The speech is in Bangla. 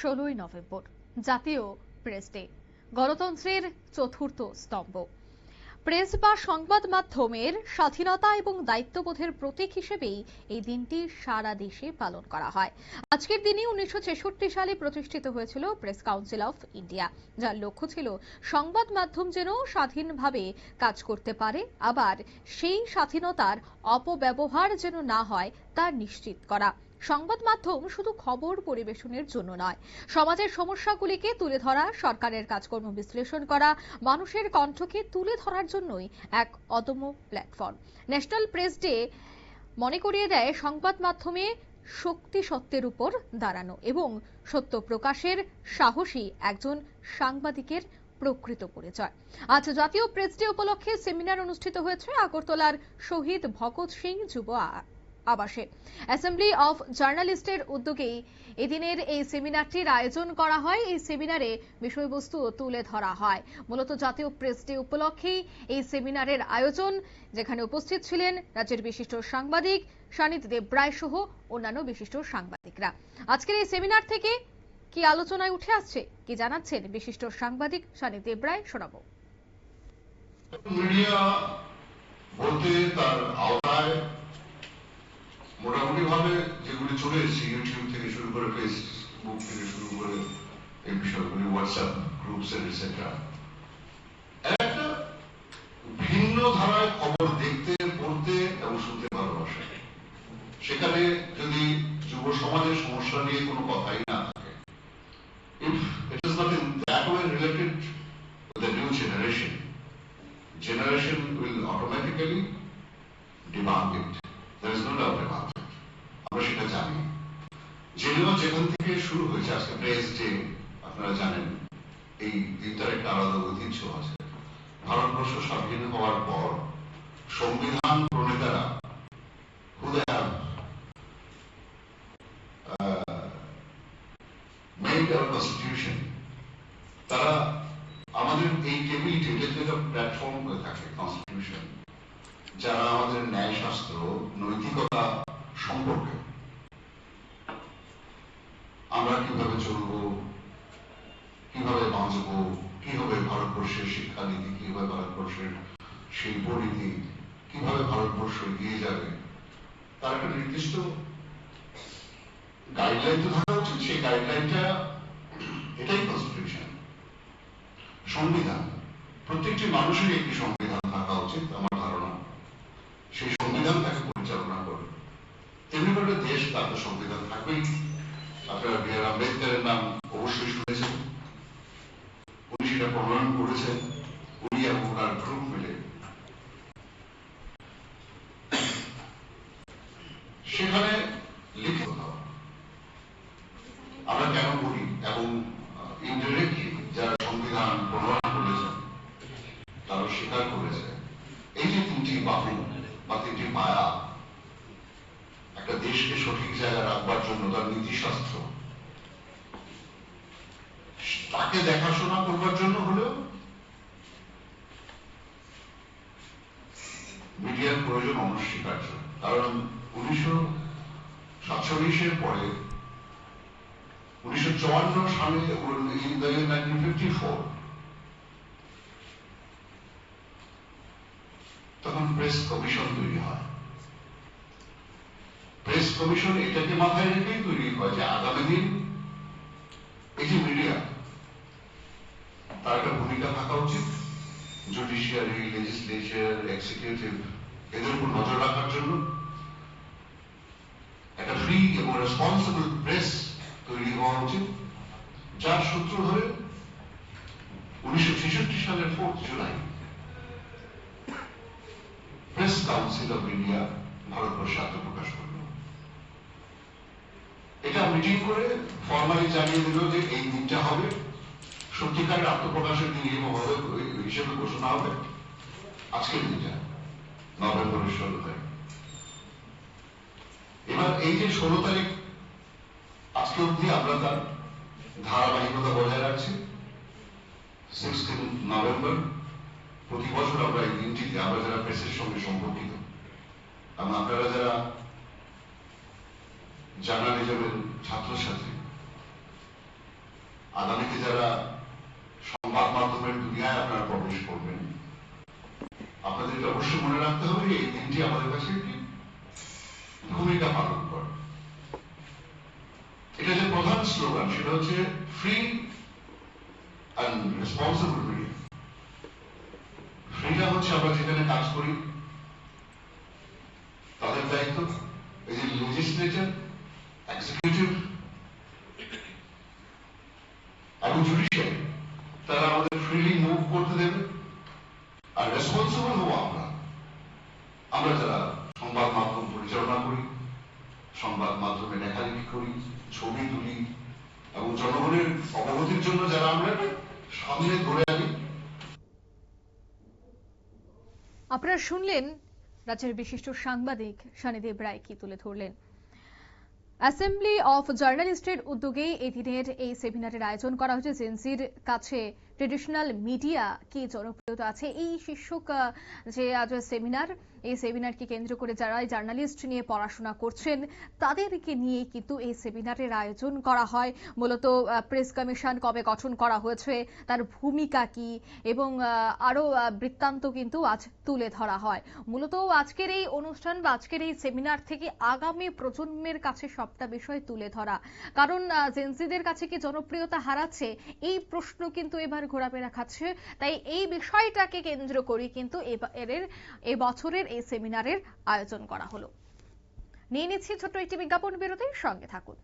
ষোলোই নভেম্বর, জাতীয় প্রেস ডে, গণতন্ত্রের চতুর্থ স্তম্ভ। প্রেস বা সংবাদ মাধ্যমের স্বাধীনতা এবং দায়িত্ববোধের প্রতীক হিসেবেই এই দিনটি সারা দেশে পালন করা হয়। আজকের দিনে উনিশশো সালে প্রতিষ্ঠিত হয়েছিল প্রেস কাউন্সিল অফ ইন্ডিয়া, যার লক্ষ্য ছিল সংবাদ মাধ্যম যেন স্বাধীনভাবে কাজ করতে পারে, আবার সেই স্বাধীনতার অপব্যবহার যেন না হয় তা নিশ্চিত করা। সংবাদ মাধ্যম শুধু খবর পরিবেশনের জন্য নয়, সমাজের সমস্যাগুলিকে তুলে ধরা, সরকারের কাজকর্ম বিশ্লেষণ করা, মানুষের কণ্ঠকে তুলে ধরার জন্যই এক অদম্য প্ল্যাটফর্ম। ন্যাশনাল প্রেস ডে মনে করিয়ে দেয়, সংবাদ মাধ্যমে শক্তি সত্যের উপর দাঁড়ানো এবং সত্য প্রকাশের সাহসী একজন সাংবাদিকের প্রকৃত পরিচয়। আজ জাতীয় প্রেস ডে উপলক্ষে সেমিনার অনুষ্ঠিত হয়েছে আগরতলার শহীদ ভগৎ সিং যুব আবাসে অ্যাসেম্বলি অফ জার্নালিস্টের উদ্যোগেই এদিনের এই সেমিনারটির আয়োজন করা হয়। এই সেমিনারে বিষয়বস্তু তুলে ধরা হয়। মূলত জাতীয় প্রেস ডে উপলক্ষেই এই সেমিনারের আয়োজন, যেখানে উপস্থিত ছিলেন রাজ্যের বিশিষ্ট সাংবাদিক সানিত দেব রায় সহ অন্যান্য বিশিষ্ট সাংবাদিকরা। আজকের এই সেমিনার থেকে কি আলোচনায় উঠে আসছে, কি জানাচ্ছেন বিশিষ্ট সাংবাদিক সানিত দেব রায় শোনাবো। মিডিয়া বলতে তার আওতায় মোটামুটি ভাবে যেগুলি চলে এসেছে ইউটিউব থেকে শুরু করে ফেসবুক থেকে শুরু করে এই বিষয়গুলি হোয়াটসঅ্যাপ গ্রুপস এটসেট্রা একটা ভিন্ন ধারায় খবর দেখতে, পড়তে এবং শুনতে ভালোবাসে সেখানে যদি যুব সমাজের সমস্যা নিয়ে কোনো কথাই না থাকে it is not in that way related with the new generation generation will automatically demand it. There is no doubt about it. আমরা সেটা জানি। যদিও যেখান থেকে শুরু হয়েছে আজকে প্রেস ডে আপনারা জানেন এই দিনটার একটা আলাদা ঐতিহ্য আছে। ভারতবর্ষ স্বাধীন হওয়ার পর সংবিধান প্রণেতারা uh, made our constitution তারা আমাদের এই টেবিলটি এটা যে একটা প্ল্যাটফর্ম হয়ে থাকে কনস্টিটিউশন যারা আমাদের ন্যায় শাস্ত্র নৈতিকতা সম্পর্কে। আমরা কীভাবে চলব, কীভাবে বাঁচব কি হবে ভারতবর্ষের শিক্ষানীতি কি হবে ভারতবর্ষের শিল্পনীতি, কীভাবে ভারতবর্ষ এগিয়ে যাবে, তার একটা নির্দিষ্ট গাইডলাইন তো থাকা উচিত। সেই গাইডলাইনটা এটাই কনস্টিটিউশন সংবিধান। প্রত্যেকটি মানুষেরই একটি সংবিধান থাকা উচিত। আমার ধারণা সেই সংবিধান তাকে পরিচালনা করবে তেমনি করে দেশ তার তো সংবিধান থাকবেই আপনারা বি আর আম্বেদকরের নাম অবশ্যই শুনেছেন। উনি সেটা প্রণয়ন করেছেন। উনি এবং ওনার গ্রুপ মিলে। সেখানে লিখিত আমরা কেন করি এবং ইনডিরেক্টলি যারা সংবিধান প্রণয়ন করেছেন তারা স্বীকার করেছে এই যে তিনটি বাহু বা তিনটি মায়া একটা দেশকে সঠিক জায়গায় রাখবার জন্য তার নীতিশাস্ত্র তাকে দেখাশোনা করবার জন্য হলেও মিডিয়ার প্রয়োজন অনস্বীকার্য। কারণ উনিশশো সাতচল্লিশের পরে, উনিশশো চুয়ান্ন সালে নাইনটিন ফিফটি ফোর তখন প্রেস কমিশন তৈরি হয়। প্রেস কমিশন এটাকে মাথায় রেখেই তৈরি হয় যে আগামী দিন এই যে মিডিয়া তার একটা ভূমিকা থাকা উচিত। জুডিশিয়ারি লেজিসলেচার এক্সিকিউটিভ এদের উপর নজর রাখার জন্য একটা ফ্রি এবং রেসপন্সিবল প্রেস তৈরি হওয়া উচিত। যার সূত্র ধরে উনিশশো ছেষট্টি সালের fourth July press council of India ভারতবর্ষে আত্মপ্রকাশ এটা মিটিং করে ফর্মালি জানিয়ে দিল যে এই দিনটা হবে। সত্যিকারের আত্মপ্রকাশের দিন হিসেবে ঘোষণা হবে। আজকের দিনটা, নভেম্বরের ষোলো তারিখ। এবার এই যে ষোলো তারিখ, আজকে অবধি আমরা তার ধারাবাহিকতা বজায় রাখছি। সিক্সটিন নভেম্বর প্রতি বছর আমরা এই দিনটিতে আমরা যারা প্রেসের সঙ্গে সম্পর্কিত, এবং আপনারা যারা জার্নালিজমের ছাত্রছাত্রী। আগামীতে যারা সংবাদ মাধ্যমের দুনিয়ায় আপনারা প্রবেশ করবেন আপনাদেরকে অবশ্যই মনে রাখতে হবে এই দিনটি আমাদের কাছে একটি ভূমিকা পালন করে। এটা যে প্রধান স্লোগান, সেটা হচ্ছে free and responsible media freedom হচ্ছে আমরা যেখানে কাজ করি, তাদের দায়িত্ব, এই যে লেজিসলেচার এবং জুডিশিয়ারি তারা আমাদের ফ্রিলি মুভ করতে দেবে। আর রেসপন্সিবল হব আমরা। আমরা যারা সংবাদ মাধ্যম পরিচালনা করি, সংবাদ মাধ্যমে লেখালেখি করি, ছবি তুলি, এবং জনগণের অবগতির জন্য যারা আমরা সামনে ধরে আনি। আপনারা শুনলেন রাজ্যের বিশিষ্ট সাংবাদিক শানিদেব রায় কি তুলে ধরলেন? অ্যাসেম্বলি অফ জার্নালিস্টের উদ্যোগে এই দিনের এই সেমিনারের আয়োজন করা হয়েছে। জেনসির কাছে ট্রেডিশনাল মিডিয়া কি জনপ্রিয়তা আছে? এই শীর্ষক যে আজ সেমিনার এই সেমিনারকে কেন্দ্র করে যারা জার্নালিস্ট নিয়ে পড়াশোনা করছেন তাদেরকে নিয়ে কিন্তু এই সেমিনারের আয়োজন করা হয়। মূলত প্রেস কমিশন কবে গঠন করা হয়েছে তার ভূমিকা কি এবং আহ, আরও আহ, বৃত্তান্ত কিন্তু আজ তুলে ধরা হয়। মূলত আজকের এই অনুষ্ঠান বা আজকের এই সেমিনার থেকে আগামী প্রজন্মের কাছে সবটা বিষয় তুলে ধরা। কারণ আহ, জেনজিদের কাছে কি জনপ্রিয়তা হারাচ্ছে? এই প্রশ্ন কিন্তু এবার ঘোরাফেরা খাচ্ছে। তাই এই বিষয়টাকে কেন্দ্র করে কিন্তু এর এই বছরের এই সেমিনারের আয়োজন করা হলো। নিয়ে নিচ্ছি ছোট্ট একটি বিজ্ঞাপন বিরতির সঙ্গে থাকুন।